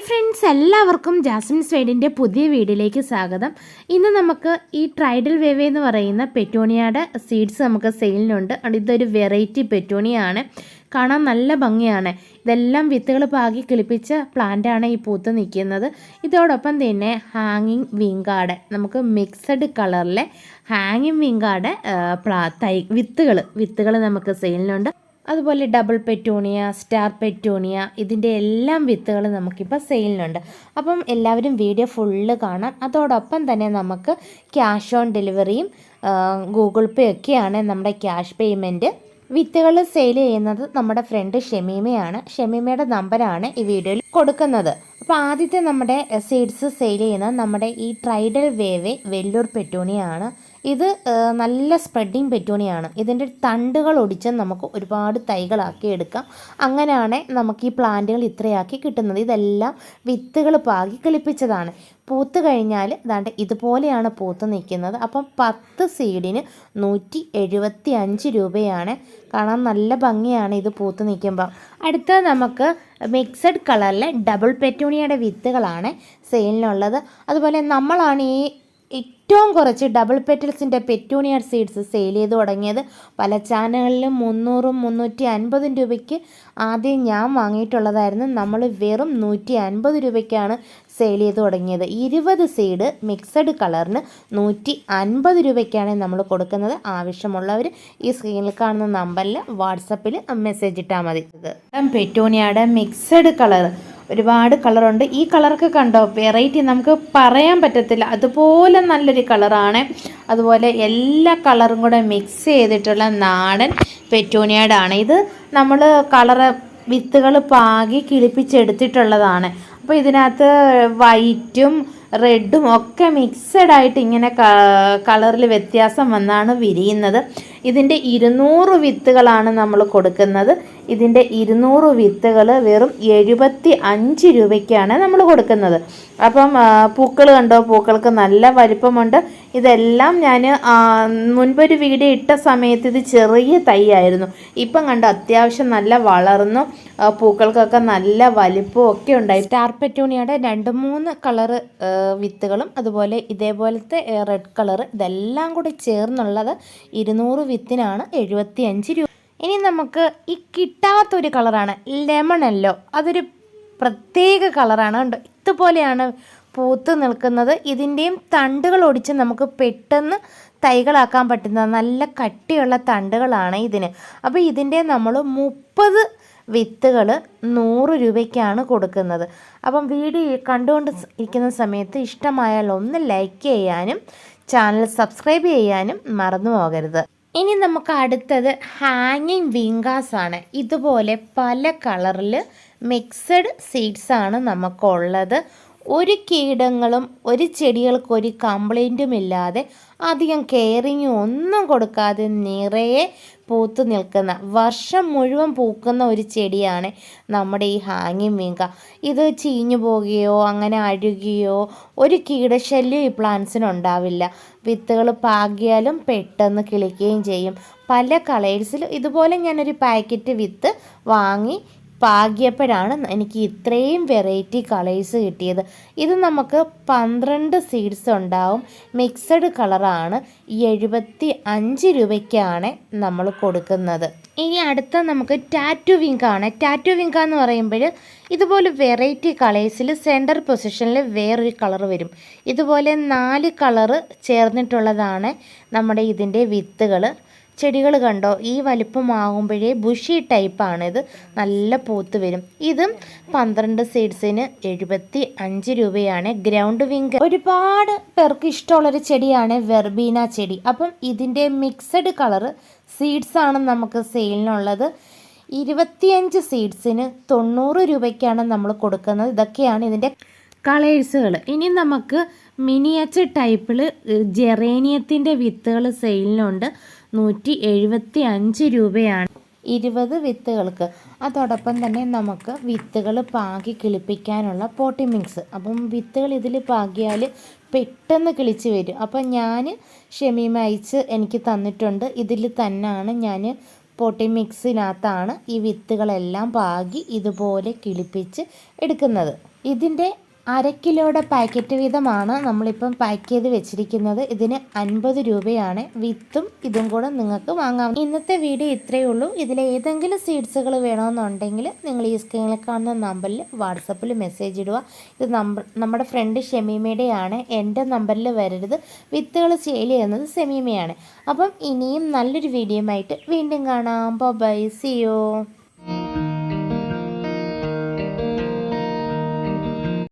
Hi friends എല്ലാവർക്കും ജാസ്മിൻ സ്വൈഡിന്റെ പുതിയ വീഡിയോയിലേക്ക് സ്വാഗതം. ഇന്ന് നമുക്ക് ഈ ട്രൈഡൽ വേവ് എന്ന് പറയുന്ന പെറ്റോണിയയുടെ സീഡ്സ് നമുക്ക് സെയിലിനുണ്ട് ഇതൊരു വെറൈറ്റി പെറ്റോണിയാണ്. കാണാൻ നല്ല ഭംഗിയാണ്. ഇതെല്ലാം വിത്തുകൾ പാകി കിളിപ്പിച്ച പ്ലാന്റാണ് ഈ പൂത്ത് നിൽക്കുന്നത്. ഇതോടൊപ്പം തന്നെ ഹാങ്ങിങ് വിങ്കാട് നമുക്ക് മിക്സഡ് കളറിലെ ഹാങ്ങിങ് വിങ്കാട് പ്ലാ തൈ വിത്തുകൾ വിത്തുകൾ നമുക്ക് സെയിലിനുണ്ട് അതുപോലെ ഡബിൾ പെറ്റൂണിയ സ്റ്റാർ പെറ്റൂണിയ ഇതിന്റെ എല്ലാം വിത്തുകൾ നമുക്കിപ്പോൾ സെയിലിനുണ്ട് അപ്പം എല്ലാവരും വീഡിയോ ഫുള്ള് കാണാം. അതോടൊപ്പം തന്നെ നമുക്ക് ക്യാഷ് ഓൺ ഡെലിവറിയും ഗൂഗിൾ പേ ഒക്കെയാണ് നമ്മുടെ ക്യാഷ് പേയ്മെന്റ് വിത്തുകൾ സെയിൽ ചെയ്യുന്നത് നമ്മുടെ ഫ്രണ്ട് ഷെമീമയാണ്. ഷെമീമയുടെ നമ്പറാണ് ഈ വീഡിയോയിൽ കൊടുക്കുന്നത്. അപ്പോൾ ആദ്യത്തെ നമ്മുടെ സീഡ്സ് സെയിൽ ചെയ്യുന്നത് നമ്മുടെ ഈ ട്രൈഡൽ വേവേ വെല്ലൂർ പെറ്റൂണിയാണ്. ഇത് നല്ല സ്പ്രെഡിങ് പെറ്റൂണിയാണ്. ഇതിന്റെ തണ്ടുകൾ ഒടിച്ച് നമുക്ക് ഒരുപാട് തൈകളാക്കി എടുക്കാം. അങ്ങനെയാണ് നമുക്ക് ഈ പ്ലാന്റുകൾ ഇത്രയാക്കി കിട്ടുന്നത്. ഇതെല്ലാം വിത്തുകൾ പാകി കിളിപ്പിച്ചതാണ്. പൂത്ത് കഴിഞ്ഞാൽ ഇതാണ്ട് ഇതുപോലെയാണ് പൂത്ത് നിൽക്കുന്നത് അപ്പം പത്ത് സീഡിന് നൂറ്റി എഴുപത്തി അഞ്ച് രൂപയാണ്. കാണാൻ നല്ല ഭംഗിയാണ് ഇത് പൂത്ത് നിൽക്കുമ്പോൾ അടുത്ത നമുക്ക് മിക്സഡ് കളറിലെ ഡബിൾ പെറ്റൂണിയയുടെ വിത്തുകളാണ് സെയിലിനുള്ളത്. അതുപോലെ നമ്മളാണ് ഈ ഏറ്റവും കുറച്ച് ഡബിൾ പെറ്റൽസിന്റെ പെറ്റൂണിയർ സീഡ്സ് സെയിൽ ചെയ്ത് തുടങ്ങിയത്. പല ചാനലുകളിലും മുന്നൂറും മുന്നൂറ്റി അൻപതും രൂപയ്ക്ക് ആദ്യം ഞാൻ വാങ്ങിയിട്ടുള്ളതായിരുന്നു. നമ്മൾ വെറും നൂറ്റി അൻപത് രൂപയ്ക്കാണ് സെയിൽ ചെയ്ത് തുടങ്ങിയത്. ഇരുപത് സീഡ് മിക്സഡ് കളറിന് നൂറ്റി അൻപത് രൂപയ്ക്കാണ് നമ്മൾ കൊടുക്കുന്നത്. ആവശ്യമുള്ളവർ ഈ സ്ക്രീനിൽ കാണുന്ന നമ്പറിൽ വാട്സപ്പിൽ മെസ്സേജ് ഇട്ടാൽ മതി. പെറ്റോണിയുടെ മിക്സഡ് കളർ ഒരുപാട് കളറുണ്ട് ഈ കളറൊക്കെ കണ്ടോ? വെറൈറ്റി നമുക്ക് പറയാൻ പറ്റത്തില്ല. അതുപോലെ നല്ലൊരു കളറാണ് അതുപോലെ എല്ലാ കളറും കൂടെ മിക്സ് ചെയ്തിട്ടുള്ള നാടൻ പെറ്റോണിയാടാണ് ഇത് നമ്മൾ കളറ് വിത്തുകൾ പാകി കിളിപ്പിച്ചെടുത്തിട്ടുള്ളതാണ്. അപ്പോൾ ഇതിനകത്ത് വൈറ്റും റെഡും ഒക്കെ മിക്സഡ് ആയിട്ട് ഇങ്ങനെ കളറിൽ വ്യത്യാസം വന്നാണ് വിരിയുന്നത്. ഇതിന്റെ ഇരുന്നൂറ് വിത്തുകളാണ് നമ്മൾ കൊടുക്കുന്നത്. ഇതിന്റെ ഇരുന്നൂറ് വിത്തുകൾ വെറും എഴുപത്തി അഞ്ച് രൂപയ്ക്കാണ് നമ്മൾ കൊടുക്കുന്നത്. അപ്പം പൂക്കൾ കണ്ടോ? പൂക്കൾക്ക് നല്ല വലിപ്പമുണ്ട്. ഇതെല്ലാം ഞാൻ മുൻപൊരു വീഡിയോ ഇട്ട സമയത്ത് ഇത് ചെറിയ തൈയായിരുന്നു. ഇപ്പം കണ്ടോ? അത്യാവശ്യം നല്ല വളർന്നു. പൂക്കൾക്കൊക്കെ നല്ല വലിപ്പവും ഒക്കെ ഉണ്ടായി. സ്റ്റാർ പെറ്റൂണിയുടെ രണ്ട് മൂന്ന് കളറ് വിത്തുകളും അതുപോലെ ഇതേപോലത്തെ റെഡ് കളറ് ഇതെല്ലാം കൂടി ചേർന്നുള്ളത് ഇരുന്നൂറ് വിത്തിനാണ് എഴുപത്തി അഞ്ച് രൂപ ഇനി നമുക്ക് ഈ കിട്ടാത്തൊരു കളറാണ് ലെമണല്ലോ അതൊരു പ്രത്യേക കളറാണ് കണ്ടോ? ഇതുപോലെയാണ് പൂത്ത് നിൽക്കുന്നത്. ഇതിന്റെയും തണ്ടുകൾ ഒടിച്ച് നമുക്ക് പെട്ടെന്ന് തൈകളാക്കാൻ പറ്റുന്ന നല്ല കട്ടിയുള്ള തണ്ടുകളാണ് ഇതിന്. അപ്പോൾ ഇതിന്റെ നമ്മൾ മുപ്പത് വിത്തുകൾ നൂറ് രൂപയ്ക്കാണ് കൊടുക്കുന്നത്. അപ്പം വീഡിയോ കണ്ടുകൊണ്ട് ഇരിക്കുന്ന സമയത്ത് ഇഷ്ടമായാൽ ഒന്ന് ലൈക്ക് ചെയ്യാനും ചാനൽ സബ്സ്ക്രൈബ് ചെയ്യാനും മറന്നു പോകരുത്. ഇനി നമുക്ക് അടുത്തത് ഹാങ്ങിങ് വിങ്കാസ് ആണ്. ഇതുപോലെ പല കളറിൽ മിക്സഡ് സീഡ്സ് ആണ് നമുക്കുള്ളത്. ഒരു കീടങ്ങളും ഒരു ചെടികൾക്ക് ഒരു കംപ്ലൈന്റും ഇല്ലാതെ അധികം കെയറിങ്ങും ഒന്നും കൊടുക്കാതെ നിറയെ പൂത്ത് നിൽക്കുന്ന വർഷം മുഴുവൻ പൂക്കുന്ന ഒരു ചെടിയാണ് നമ്മുടെ ഈ ഹാങ്ങിങ് മീങ്ക ഇത് ചീഞ്ഞു പോകുകയോ അങ്ങനെ അഴുകിയോ ഒരു കീടശല്യം ഈ പ്ലാന്റ്സിന് ഉണ്ടാവില്ല. വിത്തുകൾ പാകിയാലും പെട്ടെന്ന് കിളിക്കുകയും ചെയ്യും. പല കളേഴ്സിലും ഇതുപോലെ ഞാനൊരു പാക്കറ്റ് വിത്ത് വാങ്ങി പാകിയപ്പോഴാണ് എനിക്ക് ഇത്രയും വെറൈറ്റി കളേഴ്സ് കിട്ടിയത്. ഇത് നമുക്ക് പന്ത്രണ്ട് സീഡ്സ് ഉണ്ടാവും. മിക്സഡ് കളറാണ് എഴുപത്തി അഞ്ച് രൂപയ്ക്കാണ് നമ്മൾ കൊടുക്കുന്നത്. ഇനി അടുത്ത നമുക്ക് ടാറ്റു വിങ്കാണ് ടാറ്റു വിങ്ക എന്ന് പറയുമ്പോൾ ഇതുപോലെ വെറൈറ്റി കളേഴ്സിൽ സെന്റർ പൊസിഷനിൽ വേറൊരു കളർ വരും. ഇതുപോലെ നാല് കളറ് ചേർന്നിട്ടുള്ളതാണ് നമ്മുടെ ഇതിന്റെ വിത്തുകൾ ചെടികൾ കണ്ടോ? ഈ വലിപ്പമാകുമ്പോഴേ ബുഷി ടൈപ്പാണിത് നല്ല പൂത്ത് വരും. ഇതും പന്ത്രണ്ട് സീഡ്സിന് എഴുപത്തി അഞ്ച് രൂപയാണ് ഗ്രൗണ്ട് വിങ്ക് ഒരുപാട് പേർക്ക് ഇഷ്ടമുള്ളൊരു ചെടിയാണ് വെർബീന ചെടി. അപ്പം ഇതിന്റെ മിക്സഡ് കളറ് സീഡ്സ് ആണ് നമുക്ക് സെയിലിനുള്ളത് ഇരുപത്തിയഞ്ച് സീഡ്സിന് തൊണ്ണൂറ് രൂപയ്ക്കാണ് നമ്മൾ കൊടുക്കുന്നത്. ഇതൊക്കെയാണ് ഇതിന്റെ കളേഴ്സുകൾ ഇനി നമുക്ക് മിനിയേച്ചർ ടൈപ്പിൽ ജെറേനിയത്തിന്റെ വിത്തുകൾ സെയിലിനുണ്ട് നൂറ്റി എഴുപത്തി അഞ്ച് രൂപയാണ്. ഇരുപത് വിത്തുകൾക്ക്. അതോടൊപ്പം തന്നെ നമുക്ക് വിത്തുകൾ പാകി കിളിപ്പിക്കാനുള്ള പോട്ടി മിക്സ്. അപ്പം വിത്തുകൾ ഇതിൽ പാകിയാൽ പെട്ടെന്ന് കിളിച്ച് വരും. അപ്പം ഞാൻ ഷമീമ അയച്ച് എനിക്ക് തന്നിട്ടുണ്ട്. ഇതിൽ തന്നെയാണ് ഞാൻ പോട്ടി മിക്സിനകത്താണ് ഈ വിത്തുകളെല്ലാം പാകി ഇതുപോലെ കിളിപ്പിച്ച് എടുക്കുന്നത്. ഇതിന്റെ അര കിലോയുടെ പാക്കറ്റ് വീതമാണ് നമ്മളിപ്പം പാക്ക് ചെയ്ത് വെച്ചിരിക്കുന്നത്. ഇതിന് അൻപത് രൂപയാണ്. വിത്തും ഇതും കൂടെ നിങ്ങൾക്ക് വാങ്ങാം. ഇന്നത്തെ വീഡിയോ ഇത്രയേ ഉള്ളൂ. ഇതിൽ ഏതെങ്കിലും സീഡ്സുകൾ വേണമെന്നുണ്ടെങ്കിൽ നിങ്ങൾ ഈ സ്ക്രീനിൽ കാണുന്ന നമ്പറിൽ വാട്സപ്പിൽ മെസ്സേജ് ഇടുക. ഇത് നമ്പർ നമ്മുടെ ഫ്രണ്ട് ഷെമീമയുടെയാണ്. എന്റെ നമ്പറിൽ വരരുത്. വിത്തുകൾ സെയിൽ ചെയ്യുന്നത് സെമീമയാണ് അപ്പം ഇനിയും നല്ലൊരു വീഡിയോ ആയിട്ട് വീണ്ടും കാണാം. ബൈ സിയോ